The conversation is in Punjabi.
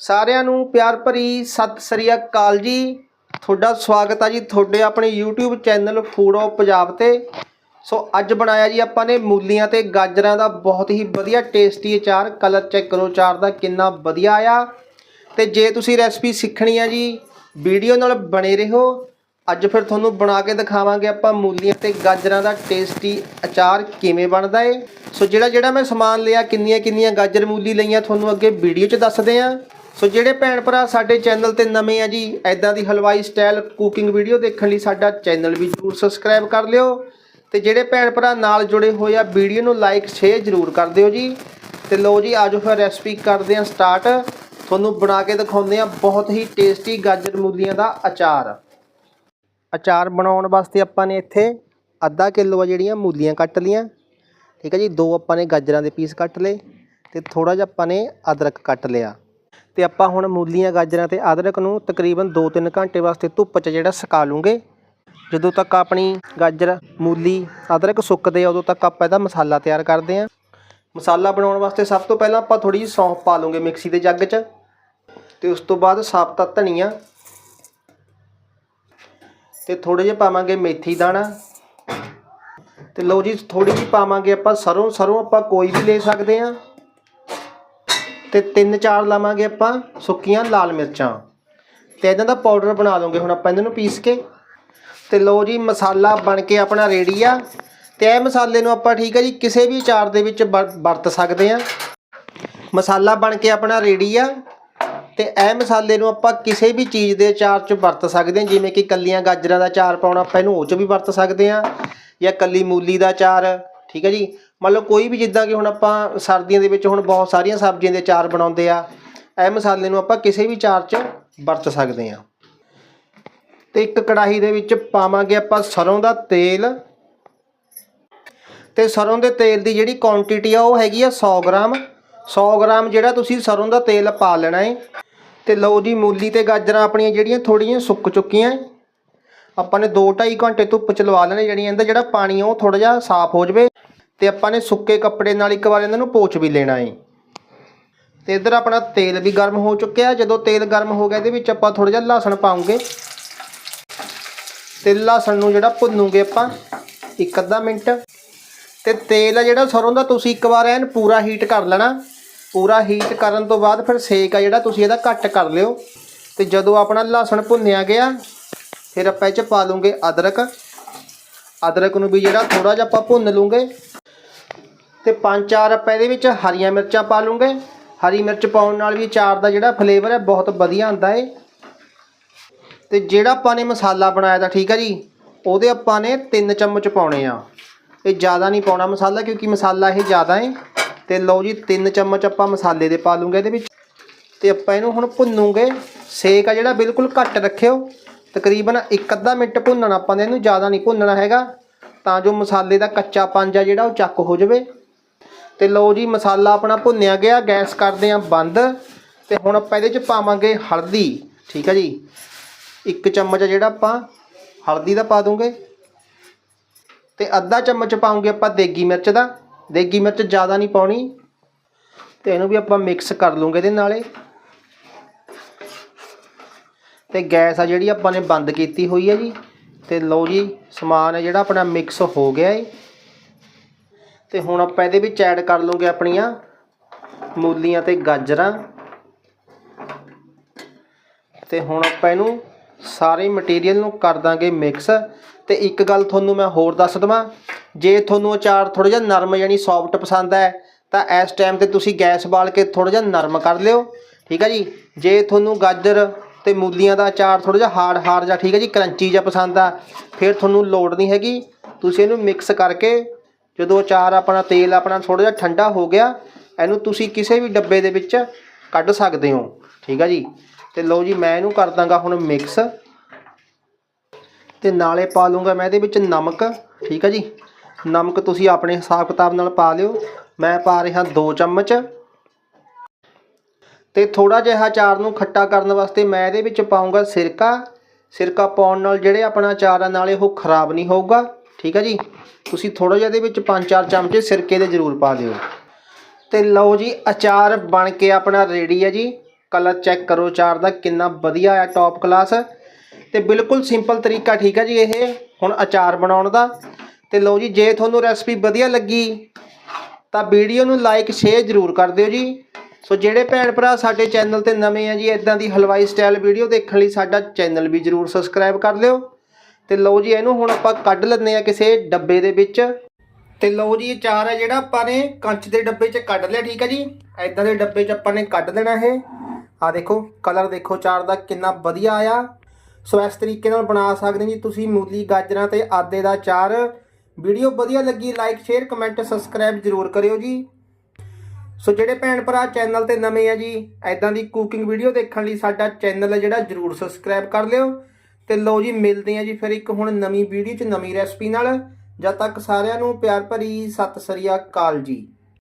ਸਾਰਿਆਂ ਨੂੰ ਪਿਆਰ ਭਰੀ ਸਤਿ ਸ੍ਰੀ ਅਕਾਲ ਜੀ। ਤੁਹਾਡਾ ਸਵਾਗਤ ਆ ਜੀ ਤੁਹਾਡੇ ਆਪਣੇ YouTube channel food of Punjab ਤੇ। ਸੋ ਅੱਜ ਬਣਾਇਆ ਜੀ ਆਪਾਂ ਨੇ ਮੂਲੀਆਂ ਤੇ ਗਾਜਰਾਂ ਦਾ ਬਹੁਤ ਹੀ ਵਧੀਆ ਟੇਸਟੀ ਅਚਾਰ ਕਲਰ ਚੈੱਕ ਕਰੋ ਅਚਾਰ ਦਾ ਕਿੰਨਾ ਵਧੀਆ ਆਇਆ ਤੇ ਜੇ ਤੁਸੀਂ ਰੈਸਪੀ ਸਿੱਖਣੀ ਆ ਜੀ, ਵੀਡੀਓ ਨਾਲ ਬਣੇ ਰਹੋ। ਅੱਜ ਫਿਰ ਤੁਹਾਨੂੰ ਬਣਾ ਕੇ ਦਿਖਾਵਾਂਗੇ ਆਪਾਂ ਮੂਲੀਆਂ ਤੇ ਗਾਜਰਾਂ ਦਾ ਟੇਸਟੀ ਅਚਾਰ ਕਿਵੇਂ ਬਣਦਾ ਏ। ਸੋ ਜਿਹੜਾ ਜਿਹੜਾ ਮੈਂ ਸਮਾਨ ਲਿਆ ਕਿੰਨੀਆਂ ਕਿੰਨੀਆਂ ਗਾਜਰ ਮੂਲੀ ਲਈਆਂ, ਤੁਹਾਨੂੰ ਅੱਗੇ ਵੀਡੀਓ 'ਚ ਦੱਸਦੇ ਆਂ। ਸੋ ਜਿਹੜੇ ਭੈਣ ਭਰਾ ਸਾਡੇ ਚੈਨਲ ਤੇ ਨਵੇਂ ਆ ਜੀ ਐਦਾਂ ਦੀ ਹਲਵਾਈ ਸਟਾਈਲ ਕੁਕਿੰਗ ਵੀਡੀਓ ਦੇਖਣ ਲਈ ਸਾਡਾ ਚੈਨਲ ਵੀ ਜਰੂਰ ਸਬਸਕ੍ਰਾਈਬ ਕਰ ਲਿਓ। ਤੇ ਜਿਹੜੇ ਭੈਣ ਭਰਾ ਨਾਲ ਜੁੜੇ ਹੋਏ ਆ ਵੀਡੀਓ ਨੂੰ ਲਾਈਕ ਸ਼ੇਅਰ ਜਰੂਰ ਕਰ ਦਿਓ ਜੀ। ਤੇ ਲਓ ਜੀ, ਆਜੋ ਫਿਰ ਰੈਸਪੀ ਕਰਦੇ ਆਂ ਸਟਾਰਟ ਤੁਹਾਨੂੰ ਬਣਾ ਕੇ ਦਿਖਾਉਂਦੇ ਆਂ ਬਹੁਤ ਹੀ ਟੇਸਟੀ ਗਾਜਰ ਮੂਲੀਆਂ ਦਾ ਅਚਾਰ। ਅਚਾਰ ਬਣਾਉਣ ਵਾਸਤੇ ਆਪਾਂ ਨੇ ਇੱਥੇ ਅੱਧਾ ਕਿਲੋ ਆ ਜਿਹੜੀਆਂ ਮੂਲੀਆਂ ਕੱਟ ਲੀਆਂ। ਠੀਕ ਹੈ ਜੀ, ਦੋ ਆਪਾਂ ਨੇ ਗਾਜਰਾਂ ਦੇ ਪੀਸ ਕੱਟ ਲਏ। ਤੇ ਥੋੜਾ ਜਿਹਾ ਆਪਾਂ ਨੇ ਅਦਰਕ ਕੱਟ ਲਿਆ। ਤੇ ਆਪਾਂ ਹੁਣ ਮੂਲੀਆਂ, ਗਾਜਰਾਂ ਤੇ ਅਦਰਕ ਨੂੰ ਤਕਰੀਬਨ 2-3 ਘੰਟੇ ਵਾਸਤੇ ਧੁੱਪ 'ਚ ਜਿਹੜਾ ਸੁਕਾ ਲੂੰਗੇ। ਜਦੋਂ ਤੱਕ ਆਪਣੀ ਗਾਜਰ, ਮੂਲੀ, ਅਦਰਕ ਸੁੱਕਦੇ ਆ, ਉਦੋਂ ਤੱਕ ਆਪਾਂ ਇਹਦਾ ਮਸਾਲਾ ਤਿਆਰ ਕਰਦੇ ਆਂ। ਮਸਾਲਾ ਬਣਾਉਣ ਵਾਸਤੇ ਸਭ ਤੋਂ ਪਹਿਲਾਂ ਆਪਾਂ ਥੋੜੀ ਜਿਹੀ ਸੌਂਫ ਪਾ ਲੂੰਗੇ ਮਿਕਸੀ ਦੇ ਜੱਗ 'ਚ। ਤੇ ਉਸ ਤੋਂ ਬਾਅਦ ਸਾਬਤਾ ਧਨੀਆ। ਤੇ ਥੋੜੇ ਜਿਹਾ ਪਾਵਾਂਗੇ ਮੇਥੀ ਦਾਣਾ। ਤੇ ਲਓ ਜੀ ਥੋੜੀ ਜਿਹੀ ਪਾਵਾਂਗੇ ਆਪਾਂ ਸਰੋਂ। ਸਰੋਂ ਆਪਾਂ ਕੋਈ ਵੀ ਲੈ ਸਕਦੇ ਆ। ਤੇ ਤਿੰਨ ਚਾਰ ਲਾਵਾਂਗੇ ਆਪਾਂ ਸੁੱਕੀਆਂ ਲਾਲ ਮਿਰਚਾਂ। ਤੇ ਇਹਨਾਂ ਦਾ ਪਾਊਡਰ ਬਣਾ ਲਵਾਂਗੇ। ਹੁਣ ਆਪਾਂ ਇਹਨਾਂ ਨੂੰ ਪੀਸ ਕੇ। ਤੇ ਲਓ ਜੀ, ਮਸਾਲਾ ਬਣ ਕੇ ਆਪਣਾ ਰੈਡੀ ਆ। ਤੇ ਇਹ ਮਸਾਲੇ ਨੂੰ ਆਪਾਂ ਠੀਕ ਹੈ ਜੀ, ਕਿਸੇ ਵੀ ਅਚਾਰ ਦੇ ਵਿੱਚ ਵਰ- ਵਰਤ ਸਕਦੇ ਆ। ਮਸਾਲਾ ਬਣ ਕੇ ਆਪਣਾ ਰੈਡੀ ਆ। ਤੇ ਇਹ ਮਸਾਲੇ ਨੂੰ ਆਪਾਂ ਕਿਸੇ ਵੀ ਚੀਜ਼ ਦੇ ਅਚਾਰ 'ਚ ਵਰਤ ਸਕਦੇ ਹਾਂ ਜਿਵੇਂ ਕਿ ਕੱਲੀਆਂ ਗਾਜਰਾਂ ਦਾ ਚਾਰ ਪਾਉਣਾ ਆਪਾਂ ਇਹਨੂੰ ਉਹ 'ਚ ਵੀ ਵਰਤ ਸਕਦੇ ਹਾਂ ਜਾਂ ਕੱਲੀ ਮੂਲੀ ਦਾ ਚਾਰ ਠੀਕ ਹੈ ਜੀ? ਮੰਨ ਲਓ ਕੋਈ ਵੀ ਜਿੱਦਾਂ ਕਿ ਹੁਣ ਆਪਾਂ ਸਰਦੀਆਂ ਦੇ ਵਿੱਚ ਹੁਣ ਬਹੁਤ ਸਾਰੀਆਂ ਸਬਜ਼ੀਆਂ ਦੇ ਅਚਾਰ ਬਣਾਉਂਦੇ ਆ, ਇਹ ਮਸਾਲੇ ਨੂੰ ਆਪਾਂ ਕਿਸੇ ਵੀ ਚਾਰ 'ਚ ਵਰਤ ਸਕਦੇ ਹਾਂ। ਤੇ ਇੱਕ ਕੜਾਹੀ ਦੇ ਵਿੱਚ ਪਾਵਾਂਗੇ ਆਪਾਂ ਸਰੋਂ ਦਾ ਤੇਲ। ਤੇ ਸਰੋਂ ਦੇ ਤੇਲ ਦੀ ਜਿਹੜੀ ਕੁਆਂਟੀਟੀ ਆ, ਉਹ ਹੈਗੀ ਆ 100 ਗ੍ਰਾਮ। 100 ਗ੍ਰਾਮ ਜਿਹੜਾ ਤੁਸੀਂ ਸਰੋਂ ਦਾ ਤੇਲ ਪਾ ਲੈਣਾ ਹੈ ਤੇ ਲਓ ਜੀ, ਮੂਲੀ ਤੇ ਗਾਜਰਾਂ ਆਪਣੀਆਂ ਜਿਹੜੀਆਂ ਥੋੜੀਆਂ ਸੁੱਕ ਚੁੱਕੀਆਂ ਆਪਾਂ ਨੇ 2-2.5 ਘੰਟੇ ਧੁੱਪ ਚ ਲਵਾ ਲੈਣੇ ਜਿਹੜੀਆਂ ਇਹਦਾ ਜਿਹੜਾ ਪਾਣੀ ਆ, ਉਹ ਥੋੜਾ ਜਿਹਾ ਸਾਫ਼ ਹੋ ਜਵੇ। ਤੇ ਆਪਾਂ ਨੇ ਸੁੱਕੇ ਕੱਪੜੇ ਨਾਲ ਇੱਕ ਵਾਰ ਇਹਨਾਂ ਨੂੰ ਪੋਚ ਵੀ ਲੈਣਾ ਏ। ਤੇ ਇੱਧਰ ਆਪਣਾ ਤੇਲ ਵੀ ਗਰਮ ਹੋ ਚੁੱਕਿਆ ਜਦੋਂ ਤੇਲ ਗਰਮ ਹੋ ਗਿਆ, ਇਹਦੇ ਵਿੱਚ ਆਪਾਂ ਥੋੜਾ ਜਿਹਾ ਲਸਣ ਪਾਉਂਗੇ। ਤੇ ਲਸਣ ਨੂੰ ਜਿਹੜਾ ਭੁੰਨੂਗੇ ਆਪਾਂ, ਇੱਕ ਅੱਧਾ ਮਿੰਟ। ਤੇ ਤੇਲ ਆ ਜਿਹੜਾ ਸਰੋਂ ਦਾ, ਤੁਸੀਂ ਇੱਕ ਵਾਰ ਐਨ ਪੂਰਾ ਹੀਟ ਕਰ ਲੈਣਾ। ਪੂਰਾ ਹੀਟ ਕਰਨ ਤੋਂ ਬਾਅਦ ਫਿਰ ਸੇਕ ਆ ਜਿਹੜਾ, ਤੁਸੀਂ ਇਹਦਾ ਘੱਟ ਕਰ ਲਿਓ। ਤੇ ਜਦੋਂ ਆਪਣਾ ਲਸਣ ਭੁੰਨਿਆ ਗਿਆ, ਫਿਰ ਆਪਾਂ ਇਹ ਚ ਪਾ ਲੂੰਗੇ ਅਦਰਕ। ਅਦਰਕ ਨੂੰ ਵੀ ਜਿਹੜਾ ਥੋੜਾ ਜਿਹਾ ਆਪਾਂ ਭੁੰਨ ਲੂੰਗੇ। ਤੇ ਪੰਜ ਚਾਰ ਆਪਾਂ ਇਹਦੇ ਵਿੱਚ ਹਰੀਆਂ ਮਿਰਚਾਂ ਪਾ ਲੂੰਗੇ। ਹਰੀ ਮਿਰਚ ਪਾਉਣ ਨਾਲ ਵੀ ਚਾਰ ਦਾ ਜਿਹੜਾ ਫਲੇਵਰ ਹੈ ਬਹੁਤ ਵਧੀਆ ਆਉਂਦਾ ਏ। ਤੇ ਜਿਹੜਾ ਆਪਾਂ ਨੇ ਮਸਾਲਾ ਬਣਾਇਆ ਦਾ ਠੀਕ ਹੈ ਜੀ, ਉਹਦੇ ਆਪਾਂ ਨੇ 3 ਚਮਚ ਪਾਉਣੇ ਆ। ਇਹ ਜ਼ਿਆਦਾ ਨਹੀਂ ਪਾਉਣਾ ਮਸਾਲਾ ਕਿਉਂਕਿ ਮਸਾਲਾ ਇਹ ਜ਼ਿਆਦਾ ਏ। ਤੇ ਲਓ ਜੀ 3 ਚਮਚ ਆਪਾਂ ਮਸਾਲੇ ਦੇ ਪਾ ਲੂੰਗੇ ਇਹਦੇ ਵਿੱਚ। ਤੇ ਆਪਾਂ ਇਹਨੂੰ ਹੁਣ ਭੁੰਨੂਗੇ। ਸੇਕ ਆ ਜਿਹੜਾ, ਬਿਲਕੁਲ ਘੱਟ ਰੱਖਿਓ। ਤਕਰੀਬਨ 1 ਅੱਧਾ ਮਿੰਟ ਭੁੰਨਣਾ ਆਪਾਂ ਨੇ, ਇਹਨੂੰ ਜ਼ਿਆਦਾ ਨਹੀਂ ਭੁੰਨਣਾ ਹੈਗਾ। ਤਾਂ ਜੋ ਮਸਾਲੇ ਦਾ ਕੱਚਾ ਪੰਜ ਆ ਜਿਹੜਾ, ਉਹ ਚੱਕ ਹੋ ਜਾਵੇ। ਤੇ ਲਓ ਜੀ, ਮਸਾਲਾ ਆਪਣਾ ਭੁੰਨਿਆ ਗਿਆ, ਗੈਸ ਕਰਦੇ ਆ ਬੰਦ। ਤੇ ਹੁਣ ਆਪਾਂ ਇਹਦੇ ਚ ਪਾਵਾਂਗੇ ਹਲਦੀ, ਠੀਕ ਹੈ ਜੀ? ਇੱਕ ਚਮਚ ਆ ਜਿਹੜਾ ਆਪਾਂ ਹਲਦੀ ਦਾ ਪਾ ਦੂੰਗੇ। ਤੇ ਅੱਧਾ ਚਮਚ ਪਾਉਂਗੇ ਆਪਾਂ ਦੇਗੀ ਮਿਰਚ ਦਾ। ਦੇਗੀ ਮਿਰਚ ਜ਼ਿਆਦਾ ਨਹੀਂ ਪਾਉਣੀ। ਤੇ ਇਹਨੂੰ ਵੀ ਆਪਾਂ ਮਿਕਸ ਕਰ ਲੂੰਗੇ ਇਹਦੇ ਨਾਲੇ। ਤੇ ਗੈਸ ਆ ਜਿਹੜੀ ਆਪਾਂ ਨੇ ਬੰਦ ਕੀਤੀ ਹੋਈ ਹੈ ਜੀ। ਤੇ ਲਓ ਜੀ, ਸਮਾਨ ਹੈ ਜਿਹੜਾ ਆਪਣਾ ਮਿਕਸ ਹੋ ਗਿਆ ਹੈ ਤੇ ਹੁਣ ਆਪਾਂ ਇਹਦੇ ਵਿੱਚ ਐਡ ਕਰ ਲੂੰਗੇ ਆਪਣੀਆਂ ਮੂਲੀਆਂ ਤੇ ਗਾਜਰਾਂ। ਤੇ ਹੁਣ ਆਪਾਂ ਇਹਨੂੰ ਸਾਰੇ ਮਟੀਰੀਅਲ ਨੂੰ ਕਰ ਦਾਂਗੇ ਮਿਕਸ ਤੇ ਇੱਕ ਗੱਲ ਤੁਹਾਨੂੰ ਮੈਂ ਹੋਰ ਦੱਸ ਦਵਾਂ, ਜੇ ਤੁਹਾਨੂੰ ਅਚਾਰ ਥੋੜਾ ਜਿਹਾ ਨਰਮ ਯਾਨੀ ਸੌਫਟ ਪਸੰਦ ਹੈ, ਤਾਂ ਇਸ ਟਾਈਮ ਤੇ ਤੁਸੀਂ ਗੈਸ ਬਾਲ ਕੇ ਥੋੜਾ ਜਿਹਾ ਨਰਮ ਕਰ ਲਿਓ, ਠੀਕ ਹੈ ਜੀ? ਜੇ ਤੁਹਾਨੂੰ ਗਾਜਰ ਤੇ ਮੂਲੀਆਂ ਦਾ ਅਚਾਰ ਥੋੜਾ ਜਿਹਾ ਹਾਰਡ ਹਾਰਡ ਜਾਂ ਠੀਕ ਹੈ ਜੀ ਕਰੰਚੀ ਜਾਂ ਪਸੰਦ ਆ, ਫਿਰ ਤੁਹਾਨੂੰ ਲੋੜ ਨਹੀਂ ਹੈਗੀ, ਤੁਸੀਂ ਇਹਨੂੰ ਮਿਕਸ ਕਰਕੇ ਜਦੋਂ ਅਚਾਰ ਆਪਣਾ ਤੇਲ ਆਪਣਾ ਥੋੜਾ ਜਿਹਾ ਠੰਡਾ ਹੋ ਗਿਆ, ਇਹਨੂੰ ਤੁਸੀਂ ਕਿਸੇ ਵੀ ਡੱਬੇ ਦੇ ਵਿੱਚ ਕੱਢ ਸਕਦੇ ਹੋ। ਠੀਕ ਹੈ ਜੀ? ਤੇ ਲਓ ਜੀ, ਮੈਂ ਇਹਨੂੰ ਕਰ ਦਾਂਗਾ ਹੁਣ ਮਿਕਸ ਤੇ ਨਾਲੇ ਪਾ ਲੂੰਗਾ ਮੈਂ ਇਹਦੇ ਵਿੱਚ ਨਮਕ। ਠੀਕ ਹੈ ਜੀ? ਨਮਕ ਤੁਸੀਂ ਆਪਣੇ ਹਿਸਾਬ ਕਿਤਾਬ ਨਾਲ ਪਾ ਲਿਓ। ਮੈਂ ਪਾ ਰਿਹਾ 2 ਚਮਚ। ਤੇ ਥੋੜਾ ਜਿਹਾ ਅਚਾਰ ਨੂੰ ਖੱਟਾ ਕਰਨ ਵਾਸਤੇ ਮੈਂ ਇਹਦੇ ਵਿੱਚ ਪਾਉਂਗਾ ਸਿਰਕਾ। ਸਿਰਕਾ ਪਾਉਣ ਨਾਲ ਜਿਹੜੇ ਆਪਣਾ ਅਚਾਰ ਆ ਨਾਲੇ ਉਹ ਖਰਾਬ ਨਹੀਂ ਹੋਊਗਾ। ਠੀਕ ਹੈ ਜੀ? ਤੁਸੀਂ ਥੋੜਾ ਜਿਹਾ ਇਹਦੇ ਵਿੱਚ 5-4 ਚਮਚੇ ਸਿਰਕੇ ਦੇ ਜ਼ਰੂਰ ਪਾ ਦਿਓ। ਤੇ ਲਓ ਜੀ, ਅਚਾਰ ਬਣ ਕੇ ਆਪਣਾ ਰੈਡੀ ਹੈ ਜੀ। ਕਲਰ ਚੈੱਕ ਕਰੋ ਅਚਾਰ ਦਾ ਕਿੰਨਾ ਵਧੀਆ ਆ ਟੌਪ ਕਲਾਸ ਤੇ ਬਿਲਕੁਲ ਸਿੰਪਲ ਤਰੀਕਾ ਠੀਕ ਹੈ ਜੀ ਇਹ, ਹੁਣ ਅਚਾਰ ਬਣਾਉਣ ਦਾ। ਤੇ ਲਓ ਜੀ, ਜੇ ਤੁਹਾਨੂੰ ਰੈਸਪੀ ਵਧੀਆ ਲੱਗੀ, ਤਾਂ ਵੀਡੀਓ ਨੂੰ ਲਾਈਕ ਸ਼ੇਅਰ ਜ਼ਰੂਰ ਕਰ ਦਿਓ ਜੀ। ਸੋ ਜਿਹੜੇ ਭੈਣ ਭਰਾ ਸਾਡੇ ਚੈਨਲ ਤੇ ਨਵੇਂ ਆ ਜੀ ਇਦਾਂ ਦੀ ਹਲਵਾਈ ਸਟਾਈਲ ਵੀਡੀਓ ਦੇਖਣ ਲਈ ਸਾਡਾ ਚੈਨਲ ਵੀ ਜ਼ਰੂਰ ਸਬਸਕ੍ਰਾਈਬ ਕਰ ਲਿਓ। ਤੇ ਲਓ ਜੀ, ਇਹਨੂੰ ਹੁਣ ਆਪਾਂ ਕੱਢ ਲੈਂਦੇ ਆ ਕਿਸੇ ਡੱਬੇ ਦੇ ਵਿੱਚ। ਤੇ ਲਓ ਜੀ, ਇਹ ਚਾਰ ਹੈ ਜਿਹੜਾ ਆਪਾਂ ਨੇ ਕੰਚ ਦੇ ਡੱਬੇ 'ਚ ਕੱਢ ਲਿਆ, ਠੀਕ ਹੈ ਜੀ? ਐਦਾਂ ਦੇ ਡੱਬੇ 'ਚ ਆਪਾਂ ਨੇ ਕੱਢ ਲੈਣਾ ਇਹ। ਆ ਦੇਖੋ, ਕਲਰ ਦੇਖੋ ਚਾਰ ਦਾ ਕਿੰਨਾ ਵਧੀਆ ਆਇਆ। ਸੋ ਇਸ ਤਰੀਕੇ ਨਾਲ ਬਣਾ ਸਕਦੇ ਜੀ ਤੁਸੀਂ ਮੂਲੀ, ਗਾਜਰਾਂ ਤੇ ਆਦੇ ਦਾ ਚਾਰ। ਵੀਡੀਓ ਵਧੀਆ ਲੱਗੀ ਲਾਈਕ ਸ਼ੇਅਰ ਕਮੈਂਟ ਸਬਸਕ੍ਰਾਈਬ ਜ਼ਰੂਰ ਕਰਿਓ ਜੀ। ਸੋ ਜਿਹੜੇ ਭੈਣ ਭਰਾ ਚੈਨਲ ਤੇ ਨਵੇਂ ਆ ਜੀ ਐਦਾਂ ਦੀ ਕੁਕਿੰਗ ਵੀਡੀਓ ਦੇਖਣ ਲਈ ਸਾਡਾ ਚੈਨਲ ਹੈ ਜਿਹੜਾ, ਜਰੂਰ ਸਬਸਕ੍ਰਾਈਬ ਕਰ ਲਿਓ। ਤੇ ਲਓ ਜੀ, ਮਿਲਦੇ ਆ ਜੀ ਫਿਰ ਇੱਕ ਹੁਣ ਨਵੀਂ ਵੀਡੀਓ 'ਚ ਨਵੀਂ ਰੈਸਪੀ ਨਾਲ। ਜਦ ਤੱਕ ਸਾਰਿਆਂ ਨੂੰ ਪਿਆਰ ਭਰੀ ਸਤਿ ਸ੍ਰੀ ਅਕਾਲ ਜੀ।